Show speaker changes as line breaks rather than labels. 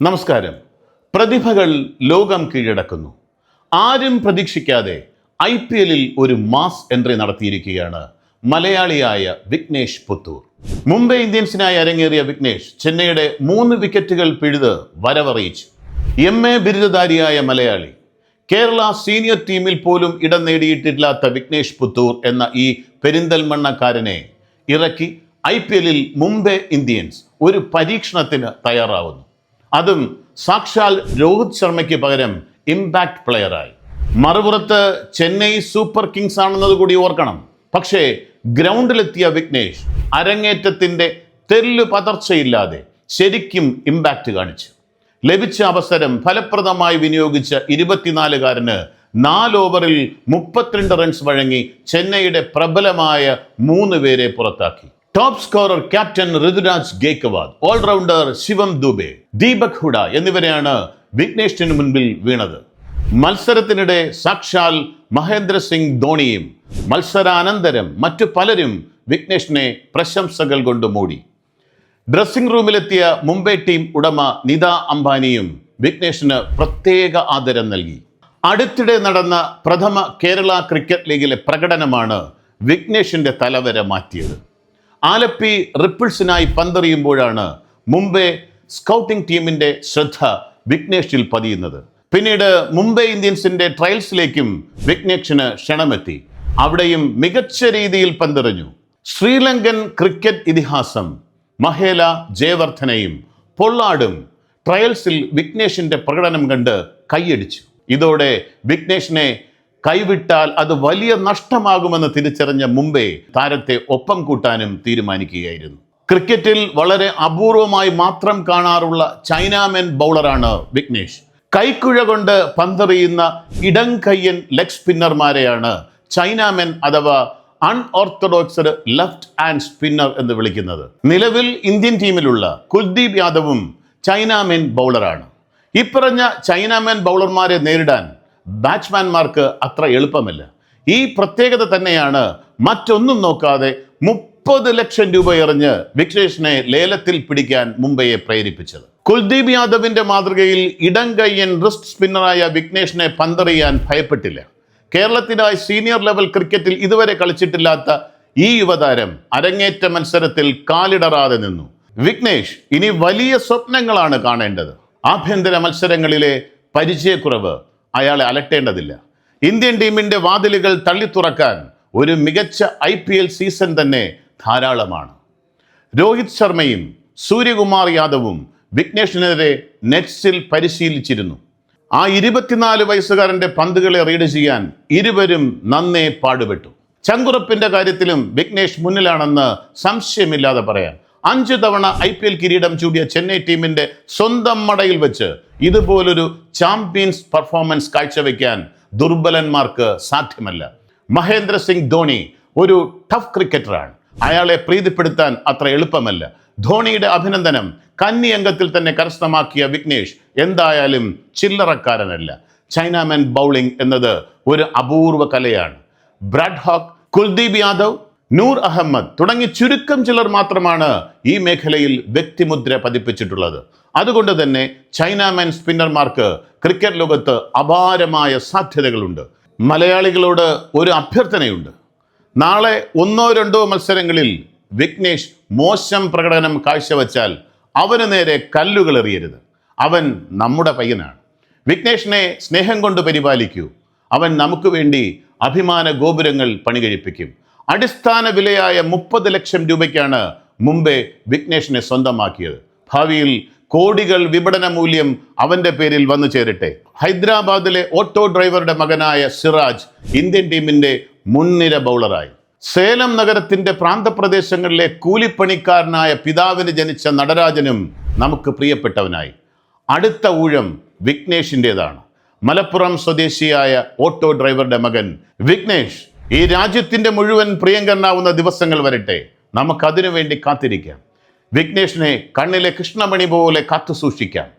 നമസ്കാരം. പ്രതിഭകൾ ലോകം കീഴടക്കുന്നു. ആരും പ്രതീക്ഷിക്കാതെ ഐ പി എല്ലിൽ ഒരു മാസ് എൻട്രി നടത്തിയിരിക്കുകയാണ് മലയാളിയായ വിഘ്നേഷ് പുത്തൂർ. മുംബൈ ഇന്ത്യൻസിനായി അരങ്ങേറിയ വിഘ്നേഷ് ചെന്നൈയുടെ മൂന്ന് വിക്കറ്റുകൾ പിഴുത് വരവറിയിച്ചു. എം എ ബിരുദധാരിയായ മലയാളി കേരള സീനിയർ ടീമിൽ പോലും ഇടം നേടിയിട്ടില്ലാത്ത വിഘ്നേഷ് പുത്തൂർ എന്ന ഈ പെരിന്തൽമണ്ണക്കാരനെ ഇറക്കി ഐ പി എല്ലിൽ മുംബൈ ഇന്ത്യൻസ് ഒരു പരീക്ഷണത്തിന് തയ്യാറാവുന്നു. അതും സാക്ഷാൽ രോഹിത് ശർമ്മയ്ക്ക് പകരം ഇമ്പാക്ട് പ്ലെയറായി മറുപുറത്ത് ചെന്നൈ സൂപ്പർ കിങ്സ് ആണെന്നത് കൂടി ഓർക്കണം. പക്ഷേ ഗ്രൗണ്ടിലെത്തിയ വിഘ്നേഷ് അരങ്ങേറ്റത്തിന്റെ തെല്ലു പതർച്ചയില്ലാതെ ശരിക്കും ഇമ്പാക്റ്റ് കാണിച്ചു. ലഭിച്ച അവസരം ഫലപ്രദമായി വിനിയോഗിച്ച ഇരുപത്തിനാലുകാരന് നാല് ഓവറിൽ മുപ്പത്തിരണ്ട് റൺസ് വഴങ്ങി ചെന്നൈയുടെ പ്രബലമായ മൂന്ന് പേരെ പുറത്താക്കി. Top scorer captain Ruturaj Gaikwad all rounder Shivam Dube Deepak Hooda എന്നിവരെയാണ് വിഘ്നേഷിന് മുൻപിൽ വീണത്. മത്സരത്തിനിടെ സാക്ഷാൽ മഹേന്ദ്ര സിംഗ് ധോണിയും മത്സരാനന്തരം മറ്റു പലരും വിഘ്നേഷിനെ പ്രശംസകൾ കൊണ്ട് മൂടി. ഡ്രസ്സിംഗ് റൂമിലെത്തിയ മുംബൈ ടീം ഉടമ നിത അംബാനിയും വിഘ്നേഷിന് പ്രത്യേക ആദരം നൽകി. അടുത്തിടെ നടന്ന പ്രഥമ കേരള ക്രിക്കറ്റ് ലീഗിലെ പ്രകടനമാണ് വിഘ്നേഷിന്റെ തലവര മാറ്റിയത്. ആലപ്പി റിപ്പിൾസിനായി പന്തെറിയുമ്പോഴാണ് മുംബൈ സ്കൗട്ടിംഗ് ടീമിന്റെ ശ്രദ്ധ വിഘ്നേഷിൽ പതിയുന്നത്. പിന്നീട് മുംബൈ ഇന്ത്യൻസിന്റെ ട്രയൽസിലേക്കും വിഘ്നേഷിന് ക്ഷണമെത്തി. അവിടെയും മികച്ച രീതിയിൽ പന്തെറിഞ്ഞു. ശ്രീലങ്കൻ ക്രിക്കറ്റ് ഇതിഹാസം മഹേല ജയവർദ്ധനയും പൊള്ളാടും ട്രയൽസിൽ വിഘ്നേഷിന്റെ പ്രകടനം കണ്ട് കൈയടിച്ചു. ഇതോടെ വിഘ്നേഷിനെ കൈവിട്ടാൽ അത് വലിയ നഷ്ടമാകുമെന്ന് തിരിച്ചറിഞ്ഞ മുംബൈ താരത്തെ ഒപ്പം കൂട്ടാനും തീരുമാനിക്കുകയായിരുന്നു. ക്രിക്കറ്റിൽ വളരെ അപൂർവമായി മാത്രം കാണാറുള്ള ചൈനാമെൻ ബൗളറാണ് വിഘ്നേഷ്. കൈക്കുഴ കൊണ്ട് പന്തെറിയുന്ന ഇടം കയ്യൻ ലെഗ് സ്പിന്നർമാരെയാണ് ചൈനാമെൻ അഥവാ അൺഓർത്തഡോക്സ്ഡ് ലെഫ്റ്റ് ഹാൻഡ് സ്പിന്നർ എന്ന് വിളിക്കുന്നത്. നിലവിൽ ഇന്ത്യൻ ടീമിലുള്ള കുൽദീപ് യാദവും ചൈനാമെൻ ബൗളറാണ്. ഇപ്പറഞ്ഞ ചൈനാമെൻ ബൗളർമാരെ നേരിടാൻ ബാറ്റ്സ്മാൻമാർക്ക് അത്ര എളുപ്പമല്ല. ഈ പ്രത്യേകത തന്നെയാണ് മറ്റൊന്നും നോക്കാതെ മുപ്പത് ലക്ഷം രൂപ എറിഞ്ഞ് വിഘ്നേഷിനെ ലേലത്തിൽ പിടിക്കാൻ മുംബൈയെ പ്രേരിപ്പിച്ചത്. കുൽദീപ് യാദവിന്റെ മാതൃകയിൽ ഇടം കയ്യൻ റിസ്റ്റ് സ്പിന്നറായ വിഘ്നേഷിനെ പന്തറിയാൻ ഭയപ്പെട്ടില്ല. കേരളത്തിനായി സീനിയർ ലെവൽ ക്രിക്കറ്റിൽ ഇതുവരെ കളിച്ചിട്ടില്ലാത്ത ഈ യുവതാരം അരങ്ങേറ്റ മത്സരത്തിൽ കാലിടറാതെ നിന്നു. വിഘ്നേഷ് ഇനി വലിയ സ്വപ്നങ്ങളാണ് കാണേണ്ടത്. ആഭ്യന്തര മത്സരങ്ങളിലെ പരിചയക്കുറവ് അയാളെ അലട്ടേണ്ടതില്ല. ഇന്ത്യൻ ടീമിന്റെ വാതിലുകൾ തള്ളിത്തുറക്കാൻ ഒരു മികച്ച ഐ പി എൽ സീസൺ തന്നെ ധാരാളമാണ്. രോഹിത് ശർമ്മയും സൂര്യകുമാർ യാദവും വിഘ്നേഷിനെതിരെ നെറ്റ്സിൽ പരിശീലിച്ചിരുന്നു. ആ ഇരുപത്തിനാല് വയസ്സുകാരന്റെ പന്തുകളെ റീഡ് ചെയ്യാൻ ഇരുവരും നന്നേ പാടുപെട്ടു. ചങ്കുറപ്പിന്റെ കാര്യത്തിലും വിഘ്നേഷ് മുന്നിലാണെന്ന് സംശയമില്ലാതെ പറയാം. അഞ്ച് തവണ ഐ പി എൽ കിരീടം ചൂടിയ ചെന്നൈ ടീമിന്റെ സ്വന്തം മടയിൽ വെച്ച് ഇതുപോലൊരു ചാമ്പ്യൻസ് പെർഫോമൻസ് കാഴ്ചവെക്കാൻ ദുർബലന്മാർക്ക് സാധ്യമല്ല. മഹേന്ദ്ര സിംഗ് ധോണി ഒരു ടഫ് ക്രിക്കറ്ററാണ്. അയാളെ പ്രീതിപ്പെടുത്താൻ അത്ര എളുപ്പമല്ല. ധോണിയുടെ അഭിനന്ദനം കന്നി അംഗത്തിൽ തന്നെ കരസ്ഥമാക്കിയ വിഘ്നേഷ് എന്തായാലും ചില്ലറക്കാരനല്ല. ചൈനാമൻ ബൗളിംഗ് എന്നത് ഒരു അപൂർവ കലയാണ്. Brad Hogg Kuldeep Yadav Noor Ahmad. തുടങ്ങി ചുരുക്കം ചിലർ മാത്രമാണ് ഈ മേഖലയിൽ വ്യക്തിമുദ്ര പതിപ്പിച്ചിട്ടുള്ളത്. അതുകൊണ്ട് തന്നെ ചൈനാമാൻ സ്പിന്നർമാർക്ക് ക്രിക്കറ്റ് ലോകത്ത് അപാരമായ സാധ്യതകളുണ്ട്. മലയാളികളോട് ഒരു അഭ്യർത്ഥനയുണ്ട്. നാളെ ഒന്നോ രണ്ടോ മത്സരങ്ങളിൽ വിഘ്നേഷ് മോശം പ്രകടനം കാഴ്ചവെച്ചാൽ അവന് നേരെ കല്ലുകൾ എറിയരുത്. അവൻ നമ്മുടെ പയ്യനാണ്. വിഘ്നേഷിനെ സ്നേഹം കൊണ്ട് പരിപാലിക്കൂ. അവൻ നമുക്ക് വേണ്ടി അഭിമാന ഗോപുരങ്ങൾ പണികഴിപ്പിക്കും. അടിസ്ഥാന വിലയായ മുപ്പത് ലക്ഷം രൂപയ്ക്കാണ് മുംബൈ വിഘ്നേഷിനെ സ്വന്തമാക്കിയത്. ഭാവിയിൽ കോടികൾ വിപണന മൂല്യം അവന്റെ പേരിൽ വന്നു ചേരട്ടെ. ഹൈദരാബാദിലെ ഓട്ടോ ഡ്രൈവറുടെ മകനായ സിറാജ് ഇന്ത്യൻ ടീമിന്റെ മുൻനിര ബൗളറായി. സേലം നഗരത്തിന്റെ പ്രാന്തപ്രദേശങ്ങളിലെ കൂലിപ്പണിക്കാരനായ പിതാവിന് ജനിച്ച നടരാജനും നമുക്ക് പ്രിയപ്പെട്ടവനായി. അടുത്ത ഊഴം വിഘ്നേഷിന്റെതാണ് മലപ്പുറം സ്വദേശിയായ ഓട്ടോ ഡ്രൈവറുടെ മകൻ വിഘ്നേഷ് ഈ രാജ്യത്തിന്റെ മുഴുവൻ പ്രിയങ്കരനാവുന്ന ദിവസങ്ങൾ വരട്ടെ. നമുക്കതിനു വേണ്ടി കാത്തിരിക്കാം. വിഘ്നേഷിനെ കണ്ണിലെ കൃഷ്ണമണി പോലെ കാത്തു സൂക്ഷിക്കാം